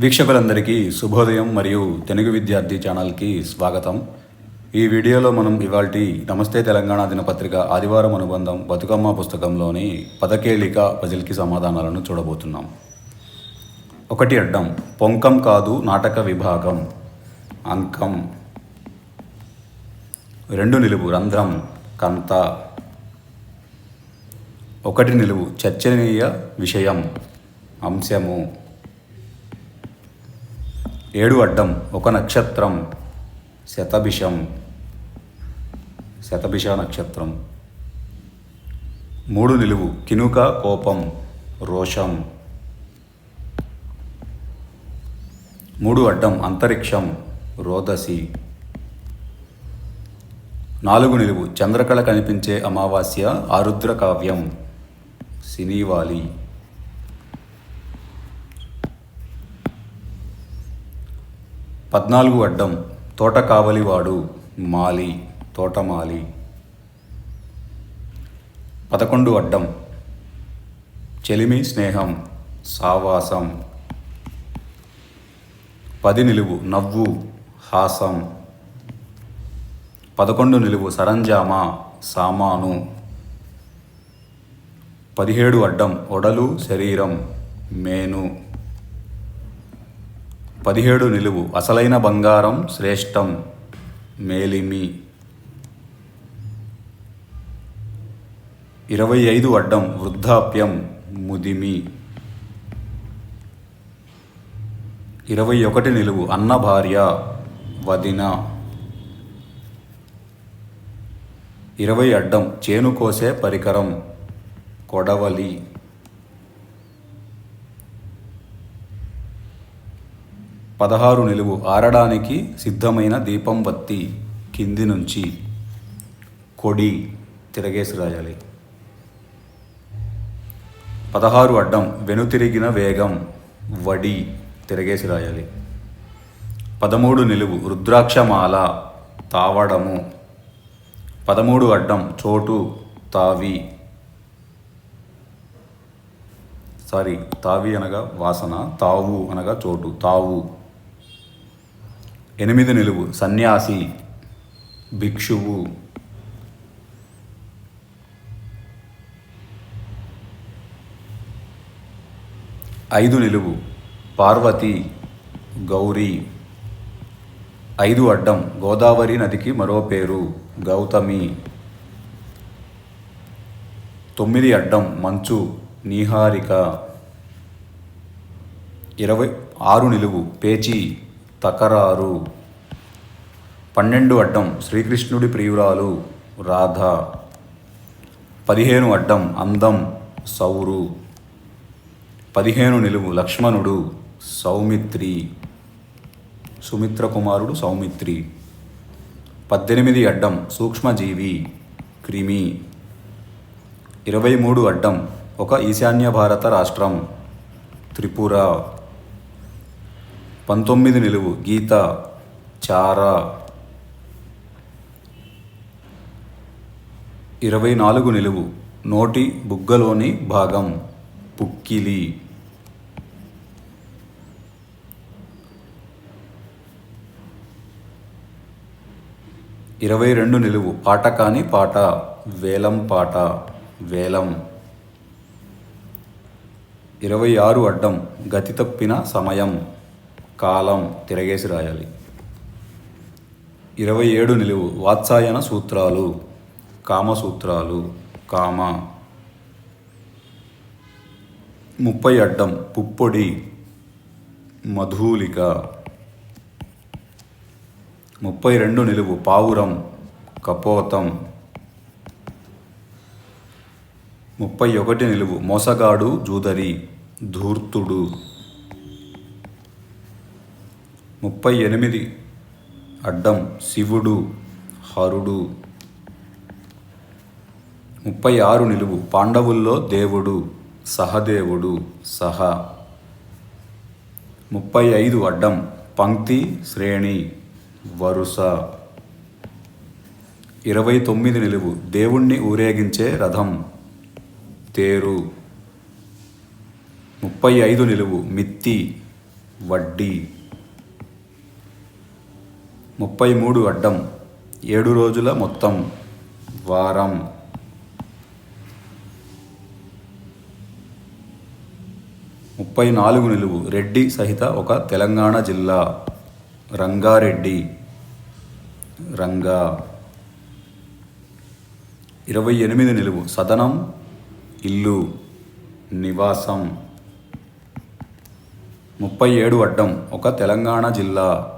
వీక్షకులందరికీ శుభోదయం మరియు తెలుగు విద్యార్థి ఛానల్కి స్వాగతం. ఈ వీడియోలో మనం ఇవాల్టి నమస్తే తెలంగాణ దినపత్రిక ఆదివారం అనుబంధం బతుకమ్మ పుస్తకంలోని పదకేళిక పజిల్కి సమాధానాలను చూడబోతున్నాం. ఒకటి అడ్డం పొంకం కాదు నాటక విభాగం. అంకం. రెండు నిలువు రంధ్రం కంత. ఒకటి నిలువు చర్చనీయ విషయం అంశము. ఏడు అడ్డం ఒక నక్షత్రం శతభిషం శతభిష నక్షత్రం. మూడు నిలువు కినుక కోపం రోషం. మూడు అడ్డం అంతరిక్షం రోదసి. నాలుగు నిలువు చంద్రకళ కనిపించే అమావాస్య ఆరుద్ర కావ్యం సినీవాలి. పద్నాలుగు అడ్డం తోట కావలివాడు మాలి తోటమాలి. పదకొండు అడ్డం చెలిమి స్నేహం సావాసం. పది నిలువు నవ్వు హాసం. పదకొండు నిలువు సరంజామా సామాను. పదిహేడు అడ్డం ఒడలు శరీరం మేను. పదిహేడు నిలువు. అసలైన బంగారం శ్రేష్టం మేలిమి. ఇరవై ఐదు అడ్డం వృద్ధాప్యం ముదిమి. ఇరవై ఒకటి నిలువు అన్న భార్య వదిన. ఇరవై అడ్డం చేను కోసే పరికరం కొడవలి. పదహారు నిలువు ఆరడానికి సిద్ధమైన దీపం బత్తి కింది నుంచి కొడి తిరగేసి రాయాలి. పదహారు అడ్డం వెనుతిరిగిన వేగం వడి తిరగేసి రాయాలి. పదమూడు నిలువు రుద్రాక్షమాల తావడము. పదమూడు అడ్డం చోటు తావి. సారీ తావి అనగా వాసన తావు అనగా చోటు తావు. ఎనిమిది నిలువు సన్యాసి భిక్షువు. ఐదు నిలువు పార్వతి గౌరీ. ఐదు అడ్డం గోదావరి నదికి మరో పేరు గౌతమి. తొమ్మిది అడ్డం మంచు నీహారిక. ఇరవై ఆరు నిలువు పేచీ. తకరారు. పన్నెండు అడ్డం శ్రీకృష్ణుడి ప్రియురాలు రాధ. పదిహేను అడ్డం అందం సౌరు. పదిహేను నిలువు లక్ష్మణుడు సౌమిత్రి. సుమిత్ర కుమారుడు సౌమిత్రి. పద్దెనిమిది అడ్డం సూక్ష్మజీవి క్రిమి. ఇరవై మూడు అడ్డం ఒక ఈశాన్య భారత రాష్ట్రం త్రిపుర. పంతొమ్మిది నిలువు. గీత చార. ఇరవై నాలుగు నిలువు. నోటి బుగ్గలోని భాగం. పుక్కిలి. ఇరవై రెండు నిలువు. పాట కాని పాట. వేలం పాట. వేలం. ఇరవై ఆరు అడ్డం. గతి తప్పిన సమయం. కాలం తిరగేసి రాయాలి. ఇరవై ఏడు నిలువు వాత్సాయన సూత్రాలు కామసూత్రాలు కామ. ముప్పై అడ్డం పుప్పొడి మధూలిక. ముప్పై రెండు నిలువు పావురం కపోతం. ముప్పై ఒకటి నిలువు మోసగాడు జూదరి ధూర్తుడు. ముప్పై ఎనిమిది. అడ్డం శివుడు హరుడు. ముప్పై ఆరు నిలువు. పాండవుల్లో దేవుడు సహదేవుడు సహ. ముప్పై ఐదు అడ్డం. పంక్తి శ్రేణి వరుస. ఇరవై తొమ్మిది నిలువు. దేవుణ్ణి ఊరేగించే రథం తేరు. ముప్పై ఐదు నిలువు. మిత్తి వడ్డీ. ముప్పై మూడు అడ్డం. ఏడు రోజుల మొత్తం. వారం. ముప్పై నాలుగు నిలువు. రెడ్డి సహిత ఒక తెలంగాణ జిల్లా. రంగారెడ్డి. రంగా. ఇరవై ఎనిమిది నిలువు. సదనం. ఇల్లు. నివాసం. ముప్పై ఏడు అడ్డం. ఒక తెలంగాణ జిల్లా.